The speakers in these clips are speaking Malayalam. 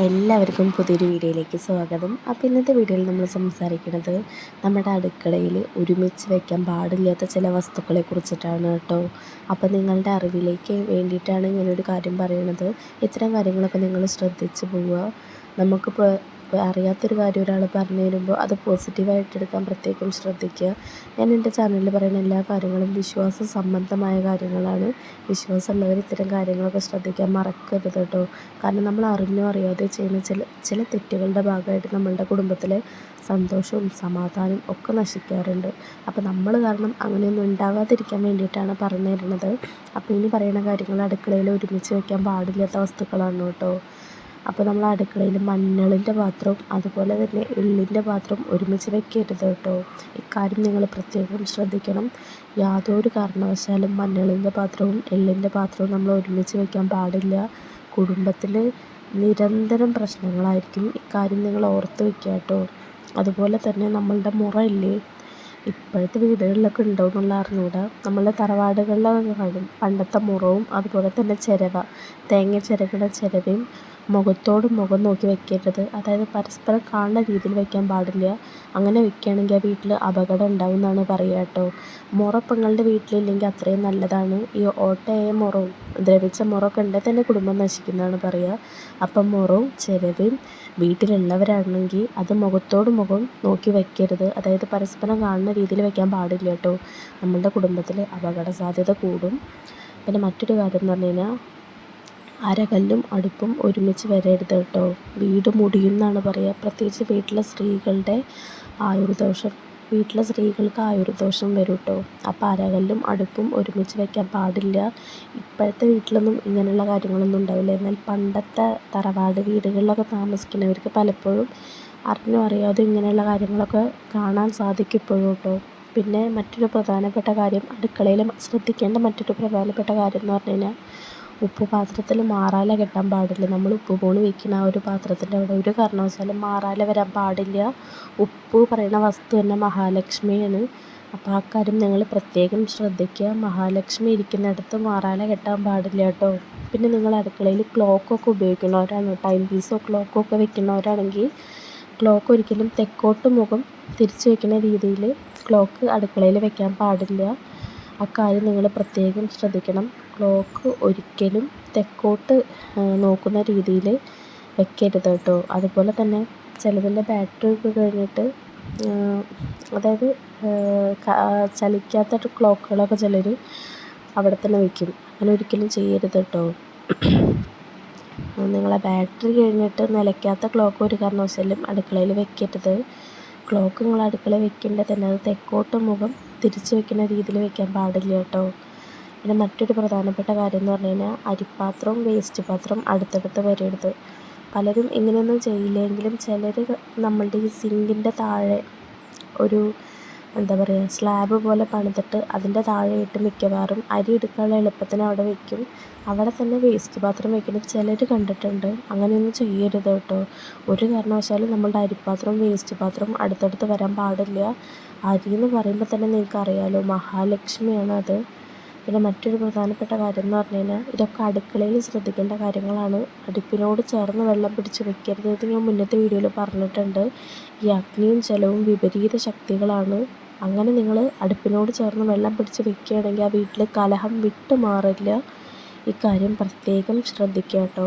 എല്ലാവർക്കും പുതിയൊരു വീഡിയോയിലേക്ക് സ്വാഗതം. അപ്പോൾ ഇന്നത്തെ വീഡിയോയിൽ നമ്മൾ സംസാരിക്കുന്നത് നമ്മുടെ അടുക്കളയിൽ ഒരുമിച്ച് വയ്ക്കാൻ പാടില്ലാത്ത ചില വസ്തുക്കളെ കുറിച്ചിട്ടാണ് കേട്ടോ. അപ്പോൾ നിങ്ങളുടെ അറിവിലേക്ക് വേണ്ടിയിട്ടാണ് ഞാനൊരു കാര്യം പറയുന്നത് ഇത്തരം കാര്യങ്ങളൊക്കെ നിങ്ങൾ ശ്രദ്ധിച്ചു പോവുക. നമുക്കിപ്പോൾ അറിയാത്തൊരു കാര്യം ഒരാൾ പറഞ്ഞു തരുമ്പോൾ അത് പോസിറ്റീവായിട്ട് എടുക്കാൻ പ്രത്യേകം ശ്രദ്ധിക്കുക. ഞാൻ എന്റെ ചാനലിൽ പറയുന്ന എല്ലാ കാര്യങ്ങളും വിശ്വാസ സംബന്ധമായ കാര്യങ്ങളാണ്. വിശ്വാസമുള്ളവർ ഇത്തരം കാര്യങ്ങളൊക്കെ ശ്രദ്ധിക്കാൻ മറക്കരുത് കേട്ടോ. കാരണം നമ്മൾ അറിഞ്ഞോ അറിയാതെ ചെയ്യുന്ന ചില ചില തെറ്റുകളുടെ ഭാഗമായിട്ട് നമ്മളുടെ കുടുംബത്തിലെ സന്തോഷവും സമാധാനവും ഒക്കെ നശിക്കാറുണ്ട്. അപ്പോൾ നമ്മൾ കാരണം അങ്ങനെയൊന്നും ഉണ്ടാകാതിരിക്കാൻ വേണ്ടിയിട്ടാണ് പറഞ്ഞു തരുന്നത്. അപ്പോൾ ഇനി പറയുന്ന കാര്യങ്ങൾ അടുക്കളയിൽ ഒരുമിച്ച് വയ്ക്കാൻ പാടില്ലാത്ത വസ്തുക്കളാണ് കേട്ടോ. അപ്പോൾ നമ്മൾ അടുക്കളയിൽ മഞ്ഞളിന്റെ പാത്രവും അതുപോലെ തന്നെ എള്ളിന്റെ പാത്രവും ഒരുമിച്ച് വെക്കരുത് കേട്ടോ. ഇക്കാര്യം നിങ്ങൾ പ്രത്യേകം ശ്രദ്ധിക്കണം. യാതൊരു കാരണവശാലും മഞ്ഞളിന്റെ പാത്രവും എള്ളിന്റെ പാത്രവും നമ്മൾ ഒരുമിച്ച് വെക്കാൻ പാടില്ല. കുടുംബത്തിൽ നിരന്തരം പ്രശ്നങ്ങളായിരിക്കും. ഇക്കാര്യം നിങ്ങൾ ഓർത്ത് വെക്കുക കേട്ടോ. അതുപോലെ തന്നെ നമ്മളുടെ മുറയില്ലേ? ഇപ്പോഴത്തെ വീടുകളിലൊക്കെ ഉണ്ടോ എന്നുള്ള അറിഞ്ഞുകൂടാ നമ്മളുടെ തറവാടുകളിലൊക്കെ കാണും. പണ്ടത്തെ മുറവും അതുപോലെ തന്നെ ചിരവ. തേങ്ങ ചിരകണ ചിരവയും മുഖത്തോട് മുഖം നോക്കി വെക്കരുത് അതായത് പരസ്പരം കാണുന്ന രീതിയിൽ വെക്കാൻ പാടില്ല. അങ്ങനെ വെക്കുകയാണെങ്കിൽ ആ വീട്ടിൽ അപകടം ഉണ്ടാവും എന്നാണ് പറയുക കേട്ടോ. മുറ പെങ്ങളുടെ വീട്ടിലില്ലെങ്കിൽ അത്രയും നല്ലതാണ്. ഈ ഓട്ടയായ മുറവും ദ്രവിച്ച മുറമൊക്കെ ഉണ്ടെങ്കിൽ തന്നെ കുടുംബം നശിക്കുന്നതാണ് പറയുക. അപ്പം മുറവും ചിലവും വീട്ടിലുള്ളവരാണെങ്കിൽ അത് മുഖത്തോട് മുഖം നോക്കി വെക്കരുത്. അതായത് പരസ്പരം കാണുന്ന രീതിയിൽ വെക്കാൻ പാടില്ല കേട്ടോ. നമ്മളുടെ കുടുംബത്തിൽ അപകട സാധ്യത കൂടും. പിന്നെ മറ്റൊരു കാര്യം എന്ന് പറഞ്ഞു കഴിഞ്ഞാൽ അരകല്ലും അടുപ്പും ഒരുമിച്ച് വരരുത് കേട്ടോ. വീട് മുടിയും എന്നാണ് പറയുക പ്രത്യേകിച്ച് വീട്ടിലെ സ്ത്രീകളുടെ ആയുർദോഷം വീട്ടിലെ സ്ത്രീകൾക്ക് ആയുർദോഷം വരും കേട്ടോ. അപ്പോൾ അരകല്ലും അടുപ്പും ഒരുമിച്ച് വയ്ക്കാൻ പാടില്ല. ഇപ്പോഴത്തെ വീട്ടിലൊന്നും ഇങ്ങനെയുള്ള കാര്യങ്ങളൊന്നും ഉണ്ടാവില്ല. എന്നാൽ പണ്ടത്തെ തറവാട് വീടുകളിലൊക്കെ താമസിക്കുന്നവർക്ക് പലപ്പോഴും അറിഞ്ഞോ അറിയാതെ ഇങ്ങനെയുള്ള കാര്യങ്ങളൊക്കെ കാണാൻ സാധിക്കും ഇപ്പോഴും കേട്ടോ. പിന്നെ മറ്റൊരു പ്രധാനപ്പെട്ട കാര്യം അടുക്കളയിൽ ശ്രദ്ധിക്കേണ്ട മറ്റൊരു പ്രധാനപ്പെട്ട കാര്യം എന്ന് പറഞ്ഞു കഴിഞ്ഞാൽ ഉപ്പ് പാത്രത്തിൽ മാറാല കെട്ടാൻ പാടില്ല. നമ്മൾ ഉപ്പ് പോളി വയ്ക്കുന്ന ആ ഒരു പാത്രത്തിന്റെ അവിടെ ഒരു കാരണവശാലും മാറാല വരാൻ പാടില്ല. ഉപ്പ് പറയുന്ന വസ്തു തന്നെ മഹാലക്ഷ്മിയാണ്. അപ്പോൾ ആ കാര്യം നിങ്ങൾ പ്രത്യേകം ശ്രദ്ധിക്കുക. മഹാലക്ഷ്മി ഇരിക്കുന്നിടത്ത് മാറാല കെട്ടാൻ പാടില്ല കേട്ടോ. പിന്നെ നിങ്ങൾ അടുക്കളയിൽ ക്ലോക്കൊക്കെ ഉപയോഗിക്കുന്നവരാണ്. ടൈം പീസോ ക്ലോക്കോ ഒക്കെ വെക്കുന്നവരാണെങ്കിൽ ക്ലോക്ക് ഒരിക്കലും തെക്കോട്ട് മുഖം തിരിച്ചു വെക്കുന്ന രീതിയിൽ ക്ലോക്ക് അടുക്കളയിൽ വെക്കാൻ പാടില്ല. അക്കാര്യം കാര്യം നിങ്ങൾ പ്രത്യേകം ശ്രദ്ധിക്കണം. ക്ലോക്ക് ഒരിക്കലും തെക്കോട്ട് നോക്കുന്ന രീതിയിൽ വെക്കരുത് കേട്ടോ. അതുപോലെ തന്നെ ചിലതിന്റെ ബാറ്ററി ഒക്കെ കഴിഞ്ഞിട്ട് അതായത് ചലിക്കാത്ത ക്ലോക്കുകളൊക്കെ ചിലർ അവിടെ തന്നെ വയ്ക്കും അങ്ങനെ ഒരിക്കലും ചെയ്യരുത് കേട്ടോ. നിങ്ങളെ ബാറ്ററി കഴിഞ്ഞിട്ട് നിലയ്ക്കാത്ത ക്ലോക്ക് ഒരു കാരണവശാലും അടുക്കളയിൽ വെക്കരുത്. ക്ലോക്ക് നിങ്ങൾ അടുക്കളയിൽ വെക്കേണ്ടത് തന്നെ അത് തെക്കോട്ട് മുഖം തിരിച്ച് വെക്കുന്ന രീതിയിൽ വെക്കാൻ പാടില്ല കേട്ടോ. പിന്നെ മറ്റൊരു പ്രധാനപ്പെട്ട കാര്യം എന്ന് പറഞ്ഞു കഴിഞ്ഞാൽ അരിപ്പാത്രവും വേസ്റ്റ് പാത്രവും അടുത്തടുത്ത് വരരുത്. പലരും ഇങ്ങനെയൊന്നും ചെയ്യില്ലെങ്കിലും ചിലർ നമ്മളുടെ ഈ സിങ്കിന്റെ താഴെ ഒരു എന്താ പറയുക സ്ലാബ് പോലെ പണിതിട്ട് അതിന്റെ ഇട്ട് മിക്കവാറും അരി എടുക്കാനുള്ള എളുപ്പത്തിന് അവിടെ വെക്കും. അവിടെ തന്നെ വേസ്റ്റ് പാത്രം വെക്കുന്നത് ചിലർ കണ്ടിട്ടുണ്ട്. അങ്ങനെയൊന്നും ചെയ്യരുത് കേട്ടോ. ഒരു കാരണവശാലും നമ്മളുടെ അരിപ്പാത്രവും വേസ്റ്റ് പാത്രവും അടുത്തടുത്ത് വരാൻ പാടില്ല. അരി എന്ന് പറയുമ്പോൾ തന്നെ നിങ്ങൾക്ക് അറിയാലോ മഹാലക്ഷ്മിയാണ് അത് പിന്നെ മറ്റൊരു പ്രധാനപ്പെട്ട കാര്യം എന്ന് പറഞ്ഞു കഴിഞ്ഞാൽ ഇതൊക്കെ അടുക്കളയിൽ ശ്രദ്ധിക്കേണ്ട കാര്യങ്ങളാണ്. അടുപ്പിനോട് ചേർന്ന് വെള്ളം പിടിച്ച് വെക്കരുത് ഇത് ഞാൻ മുന്നത്തെ വീഡിയോയിൽ പറഞ്ഞിട്ടുണ്ട്. ഈ അഗ്നിയും ജലവും വിപരീത ശക്തികളാണ്. അങ്ങനെ നിങ്ങൾ അടുപ്പിനോട് ചേർന്ന് വെള്ളം പിടിച്ച് വെക്കുകയാണെങ്കിൽ ആ വീട്ടിൽ കലഹം വിട്ടു മാറില്ല. ഇക്കാര്യം പ്രത്യേകം ശ്രദ്ധിക്കുക കേട്ടോ.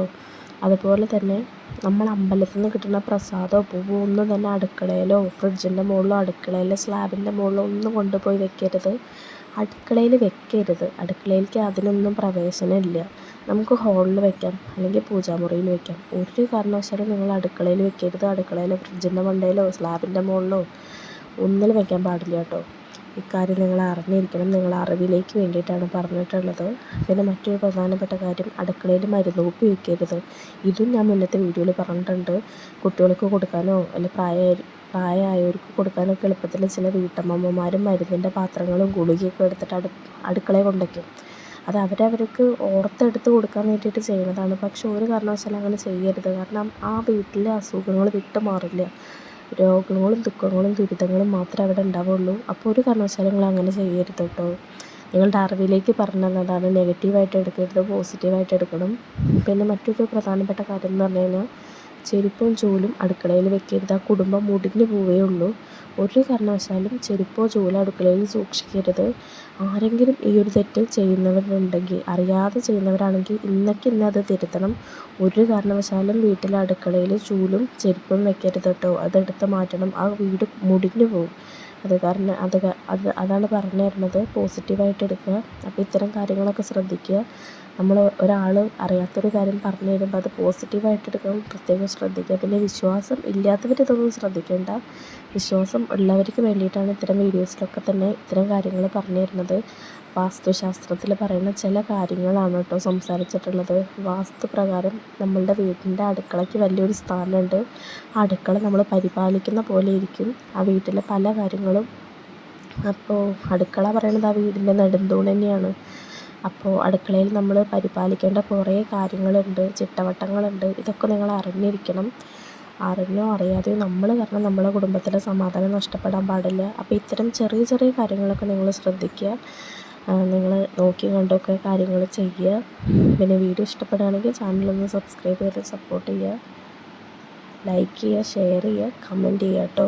അതുപോലെ തന്നെ നമ്മൾ അമ്പലത്തിൽ നിന്ന് കിട്ടുന്ന പ്രസാദമോ പൂവോ ഒന്നും തന്നെ അടുക്കളയിലോ ഫ്രിഡ്ജിന്റെ മുകളിലോ അടുക്കളയിലെ സ്ലാബിന്റെ മുകളിലോ ഒന്നും കൊണ്ടുപോയി വെക്കരുത്. അടുക്കളയിൽ വെക്കരുത്. അടുക്കളയിലേക്ക് അതിനൊന്നും പ്രവേശനമില്ല. നമുക്ക് ഹോളിൽ വെക്കാം. അല്ലെങ്കിൽ പൂജാമുറിയിൽ വെക്കാം. ഒരു കാരണവശാലും നിങ്ങൾ അടുക്കളയിൽ വെക്കരുത്. അടുക്കളയിൽ ഫ്രിഡ്ജിന്റെ മണ്ടയിലോ സ്ലാബിന്റെ മുകളിലോ ഒന്നിൽ വെക്കാൻ പാടില്ല കേട്ടോ. ഇക്കാര്യം നിങ്ങൾ അറിഞ്ഞിരിക്കണം. നിങ്ങൾ അറിവിലേക്ക് വേണ്ടിയിട്ടാണ് പറഞ്ഞിട്ടുള്ളത്. പിന്നെ മറ്റൊരു പ്രധാനപ്പെട്ട കാര്യം അടുക്കളയിൽ മരുന്ന് കുപ്പി വെക്കരുത്. ഇതും ഞാൻ മുന്നത്തെ വീഡിയോയിൽ പറഞ്ഞിട്ടുണ്ട്. കുട്ടികൾക്ക് കൊടുക്കാനോ അല്ല പ്രായ പ്രായമായവർക്ക് കൊടുക്കാനൊക്കെ എളുപ്പത്തിൽ ചില വീട്ടമ്മമാരും മരുന്നിന്റെ പാത്രങ്ങളും ഗുളികയൊക്കെ എടുത്തിട്ട് അടു അടുക്കളയിൽ കൊണ്ടുവയ്ക്കും അത് അവരവർക്ക് ഓർത്തെടുത്ത് കൊടുക്കാൻ വേണ്ടിയിട്ട് ചെയ്യുന്നതാണ്. പക്ഷെ ഒരു കാരണവശാലും അങ്ങനെ ചെയ്യരുത്. കാരണം ആ വീട്ടിലെ അസുഖങ്ങൾ വിട്ട് മാറില്ല. രോഗങ്ങളും ദുഃഖങ്ങളും ദുരിതങ്ങളും മാത്രമേ അവിടെ ഉണ്ടാവുള്ളൂ. അപ്പോൾ ഒരു കാരണവശാലും നിങ്ങൾ അങ്ങനെ ചെയ്യരുത് കേട്ടോ. നിങ്ങളുടെ അറിവിലേക്ക് പറഞ്ഞു തന്നതാണ് നെഗറ്റീവായിട്ട് എടുക്കരുത് പോസിറ്റീവായിട്ട് എടുക്കണം. പിന്നെ മറ്റൊരു പ്രധാനപ്പെട്ട കാര്യം എന്ന് പറഞ്ഞു കഴിഞ്ഞാൽ ചെരുപ്പും ചൂലും അടുക്കളയിൽ വെക്കരുത്. ആ കുടുംബം മുടിഞ്ഞു പോവേ ഉള്ളൂ. ഒരു കാരണവശാലും ചെരുപ്പോ ചൂലോ അടുക്കളയിൽ സൂക്ഷിക്കരുത്. ആരെങ്കിലും ഈ ഒരു തെറ്റ് ചെയ്യുന്നവരുണ്ടെങ്കിൽ അറിയാതെ ചെയ്യുന്നവരാണെങ്കിൽ ഇന്നൊക്കെ ഇന്ന് അത് തിരുത്തണം. ഒരു കാരണവശാലും വീട്ടിലെ അടുക്കളയിൽ ചൂലും ചെരുപ്പും വെക്കരുത് കേട്ടോ അതെടുത്ത് മാറ്റണം. ആ വീട് മുടിഞ്ഞു പോകും അത് കാരണം അത് അത് അതാണ് പറഞ്ഞു തരുന്നത്. പോസിറ്റീവായിട്ട് എടുക്കുക. അപ്പോൾ ഇത്തരം കാര്യങ്ങളൊക്കെ ശ്രദ്ധിക്കുക. നമ്മൾ ഒരാൾ അറിയാത്തൊരു കാര്യം പറഞ്ഞു തരുമ്പോൾ അത് പോസിറ്റീവായിട്ട് എടുക്കാൻ പ്രത്യേകം ശ്രദ്ധിക്കുക. പിന്നെ വിശ്വാസം ഇല്ലാത്തവർ ഇതൊന്നും ശ്രദ്ധിക്കേണ്ട. വിശ്വാസം ഉള്ളവർക്ക് വേണ്ടിയിട്ടാണ് ഇത്തരം വീഡിയോസിലൊക്കെ തന്നെ ഇത്തരം കാര്യങ്ങൾ പറഞ്ഞു തരുന്നത്. വാസ്തുശാസ്ത്രത്തിൽ പറയുന്ന ചില കാര്യങ്ങളാണ് കേട്ടോ സംസാരിച്ചിട്ടുള്ളത്. വാസ്തു പ്രകാരം നമ്മളുടെ വീടിന്റെ അടുക്കളയ്ക്ക് വലിയൊരു സ്ഥാനമുണ്ട്. ആ അടുക്കള നമ്മൾ പരിപാലിക്കുന്ന പോലെ ഇരിക്കും. ആ വീട്ടിലെ പല കാര്യങ്ങളും. അപ്പോൾ അടുക്കള പറയുന്നത് ആ വീടിന്റെ നെടുന്തൂൺ തന്നെയാണ്. അപ്പോൾ അടുക്കളയിൽ നമ്മൾ പരിപാലിക്കേണ്ട കുറേ കാര്യങ്ങളുണ്ട് ചിട്ടവട്ടങ്ങളുണ്ട്. ഇതൊക്കെ നിങ്ങൾ അറിഞ്ഞിരിക്കണം. അറിഞ്ഞോ അറിയാതെയോ നമ്മൾ കാരണം നമ്മളെ കുടുംബത്തിലെ സമാധാനം നഷ്ടപ്പെടാൻ പാടില്ല. അപ്പോൾ ഇത്തരം ചെറിയ ചെറിയ കാര്യങ്ങളൊക്കെ നിങ്ങൾ ശ്രദ്ധിക്കുക. നിങ്ങൾ നോക്കി കണ്ടൊക്കെ കാര്യങ്ങൾ ചെയ്യുക. പിന്നെ വീഡിയോ ഇഷ്ടപ്പെടുകയാണെങ്കിൽ ചാനലൊന്ന് സബ്സ്ക്രൈബ് ചെയ്ത് സപ്പോർട്ട് ചെയ്യുക. ലൈക്ക് ചെയ്യുക ഷെയർ ചെയ്യുക കമന്റ് ചെയ്യുക കേട്ടോ.